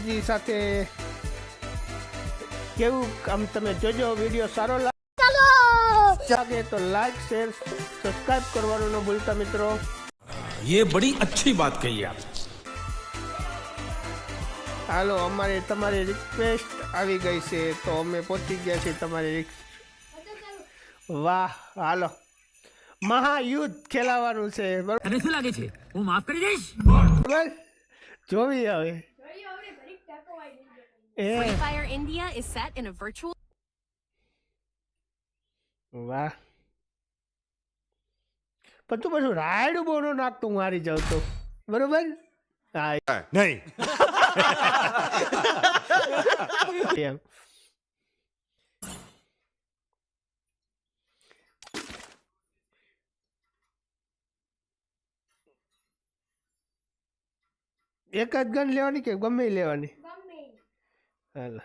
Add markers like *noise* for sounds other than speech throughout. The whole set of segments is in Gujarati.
બીજી સાથે કેવું આમ તમે જોજો વિડીયો સારો લાગે તો લાઈક શેર સબસ્ક્રાઇબ કરવાનું ન ભૂલતા મિત્રો ये बड़ी अच्छी बात कही आप હાલો અમારે તમારી રિક્વેસ્ટ આવી ગઈ છે તો અમે પહોંચી ગયા છીએ તમારી રિક- વાહ હાલો મહાયુદ્ધ ખેલાવાનું છે બરોબર તને શું લાગે છે હું માફ કરી દઈશ જોવી હવે એ Free Fire India is set in a virtual વાહ. પણ તું બધું રાઈડ બોનો ન નાખતું મારી જાવ જાઉં તો. બરોબર? હા. નહીં. એમ. એક જ ગન લેવાની કે ગમે લેવાની? હાલ.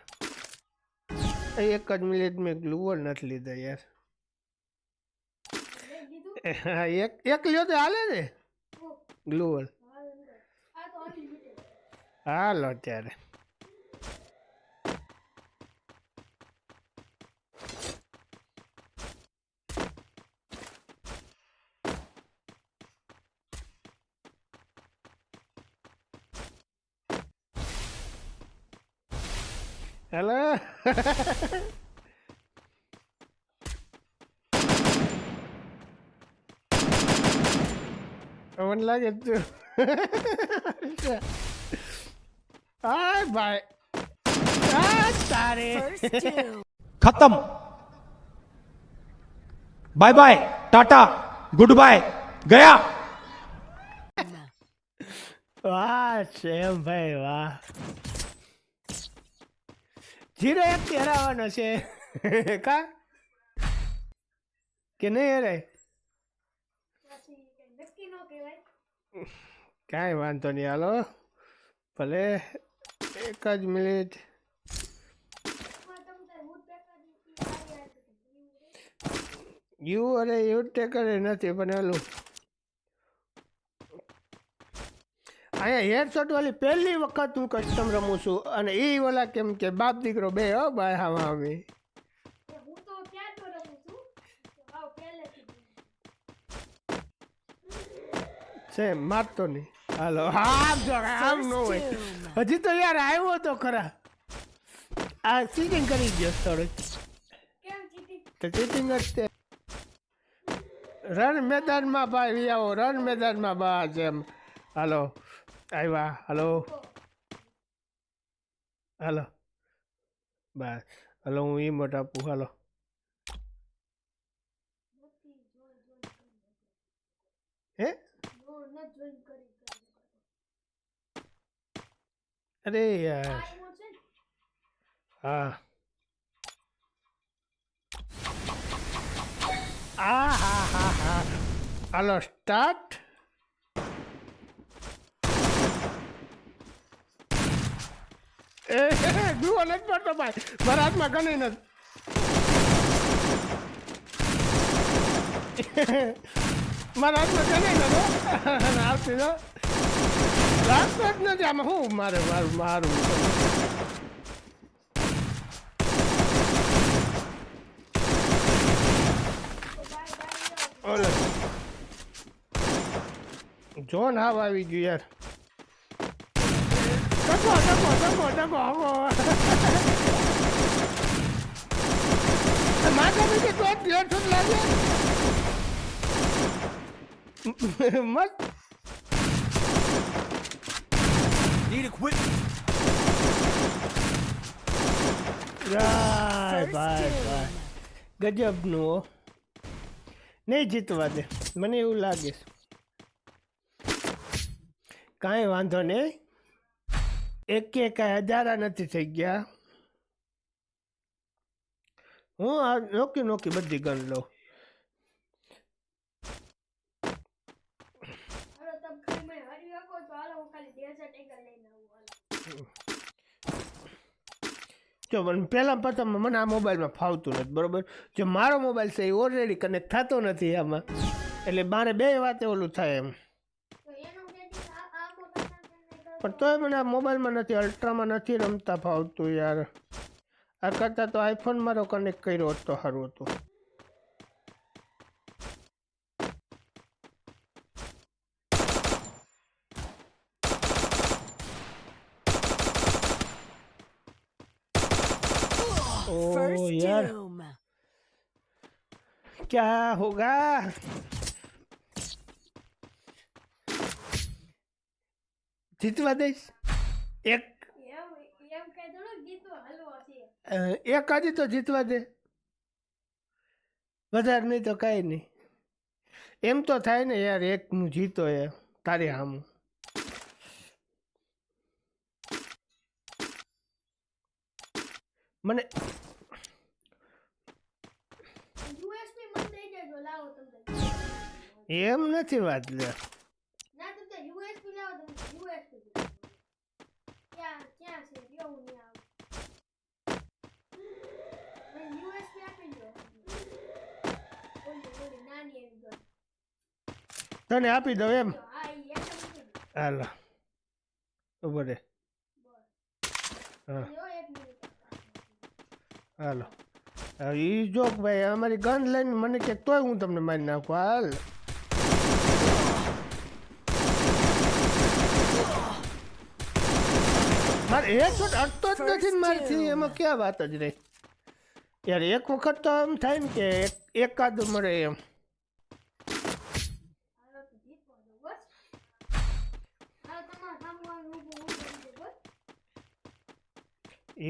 એક જ મિનિટ મેં ગ્લુવર નથી લીધા યાર. હા એક એક લ્યો તો હાલે ને. ગ્લુવર હાલો ત્યારે. હેલો *laughs* મને લાગે તું. *laughs* આ ભાઈ. આ તારે. ખતમ. Bye bye tata good bye ગયા. વાહ શેમ ભાઈ વાહ. જીરો એક થી હરાવવાનો છે. *laughs* કા? કે નહીં હરાય કાંઈ વાંધો નહીં, હાલો. ભલે, એક જ મિનિટ. યુ, અરે, યુ ટેકર નથી, પણ ઓલું અહીંયા હેડશોટ વાળી પહેલી વખત હું કસ્ટમ રમું છું અને એ ઓલા કેમ કે બાપ દીકરો બે હો બાય હા આવી. છે મારતો નહીં. હાલો આમ જો આમ ન હોય. હજી તો યાર આવ્યો તો ખરા. આ ચીટિંગ કરી ગયો થોડુંક તો ચીટિંગ જ તે. રણ મેદાનમાં ભાઈ આવો રણ મેદાનમાં બા જેમ હાલો. આવ્યા હલો હાલો બસ હલો હું એ મોટા આપું હાલો હે અરે યાર હા આ હા હા હા હાલો સ્ટાર્ટ એ ગુવા નથી પડતો ભાઈ મારા હાથમાં ગણી નથી મારા હાથમાં ગણી નથી આવતી તો લાગતો જ નથી આમાં શું મારે મારું મારું ઓલે જોન હાવ આવી ગયું યાર ટકો ટકો ટકો ટકો હગો માથા બીજે તો પ્લેટ જ લાગે મસ્ત રાય ભાઈ ભાઈ ગજબનું હો નહીં જીતવા દે મને એવું લાગે છે કાંઈ વાંધો નહીં એક એક હજારા નથી થઈ ગયા. હું આ નોકી નોકી બધી ગણ લઉં. જો મને પહેલાં પ્રથમ મને આ મોબાઈલમાં ફાવતું નથી બરોબર? જો મારો મોબાઈલ છે એ ઓલરેડી કનેક્ટ થતો નથી આમાં. એટલે મારે બે વાતે ઓલું થાય એમ. પણ તોય મને આ મોબાઈલમાં નથી અલ્ટ્રામાં નથી રમતા ફાવતું યાર. આ કરતાં તો આઈફોન મારો કનેક્ટ કર્યો હોત સારું હતું. ઓ યાર. ક્યાં હોગા? જીતવા દઈશ? એક. એક આજે તો જીતવા દે. વધારે નહીં તો કાંઈ નહીં. એમ તો થાય ને યાર એક હું જીતો એ તારી સામું મને એમ નથી વાત લે. લાવો તમને યુએસબી ક્યાં ક્યાં છે કેવું નહીં આવું યુએસબી આપી દો ઓલી ઓલી નાની એવી ગન તને આપી દઉં એમ? હા હાલો. ઊભો રે હા. હાલો. ઈ જોક ભાઈ, અમારી ગન લઈને મને કે તોય હું તમને મારી નાખું. હાલ. મારે એ વખત અટતો જ નથી ને મારથી એમાં ક્યાં વાત જ રહી? યાર એક વખત તો એમ થાય ને કે એક એકાદ મળે એમ.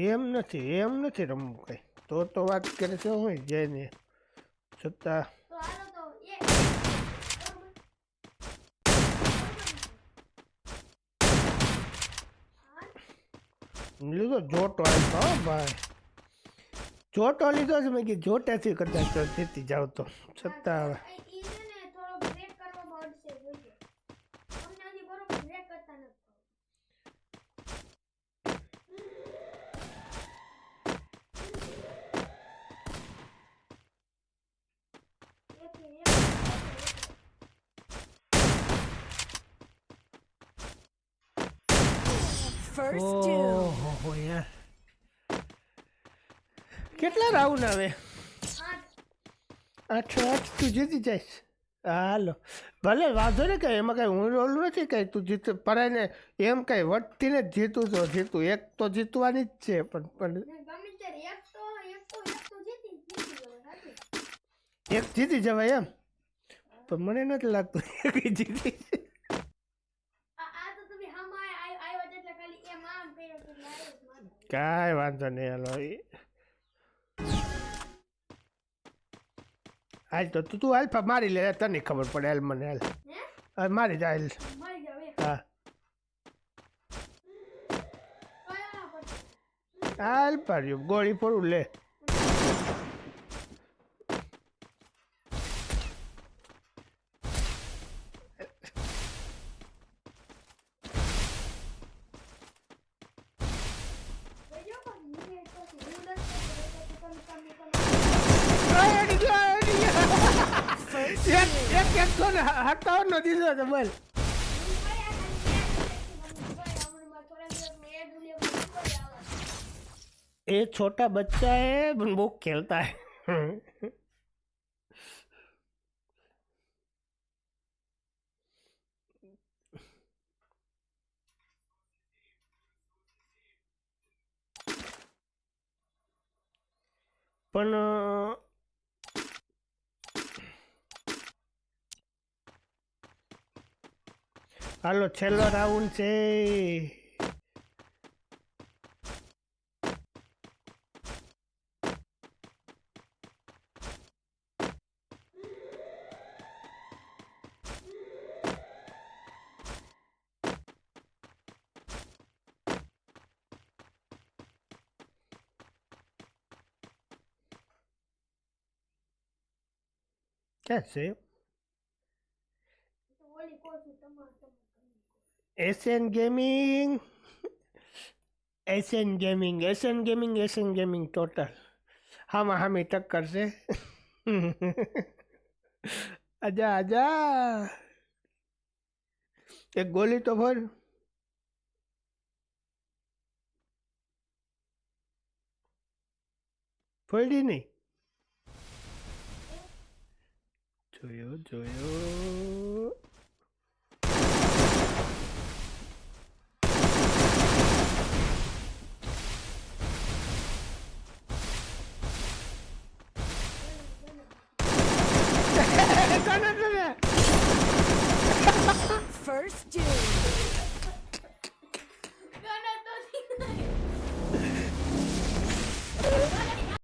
એમ નથી એમ નથી રમવું કઈ. તો તો વાત કરે છે હોય જઈને. છતાં તો હાલો તો એક બરોબર લીધો, જોટો આવ્યો હો, ભાઈ. જોટો લીધો છે મેં કીધું જોટેથી કદાચ કરતા જીતી જાવ તો. છતાં હવે આ ઈ છે ને થોડો બ્રેક કરવામાં અડશે જોજો અમને હજી બરોબર બ્રેક કરતા નથી ફાવતું. એક ને એક, એક ને એક. ઓહો યાર કેટલા રાઉન્ડ આવે? આઠ આઠ તું જીતી જઈશ. હાલો. ભલે વાંધો ને કઈ એમાં કઈ હું રોલ નથી કઈ તું જીત પરાયને એમ કઈ વટતી ને જીતું તો જીતું. એક તો જીતવાની જ છે પણ પણ એક તો એક તો એક તો જીતી એક જવાય એમ? પણ મને નથી લાગતું *laughs* એક જીતી આ આ તો તમે હામાં આય- આવ્યા જ એટલે ખાલી એમ આમ કર્યો તો એટલે આવ્યો જ માથે. કાંઈ વાંધો નહીં હાલો. હાલ તો તું તું હાલ મારી લે તને ખબર પડે હાલ મને હાલ હે મારી જા હાલ હા હાલ પાડ્યું ગોળી પડું લે એક એક એક તો ને હટાવવાનો દીધો તો બોલ એ छोटा बच्चा है पण वो खेलता है પણ હાલો છેલ્લો રાઉન્ડ છે ક્યાં છે Asian gaming Asian gaming Asian gaming Asian gaming total હામાં હામી ટક્કર છે અજા અજા એક ગોલી તો ભર ફોડી નહીં જોયો જોયો Others do.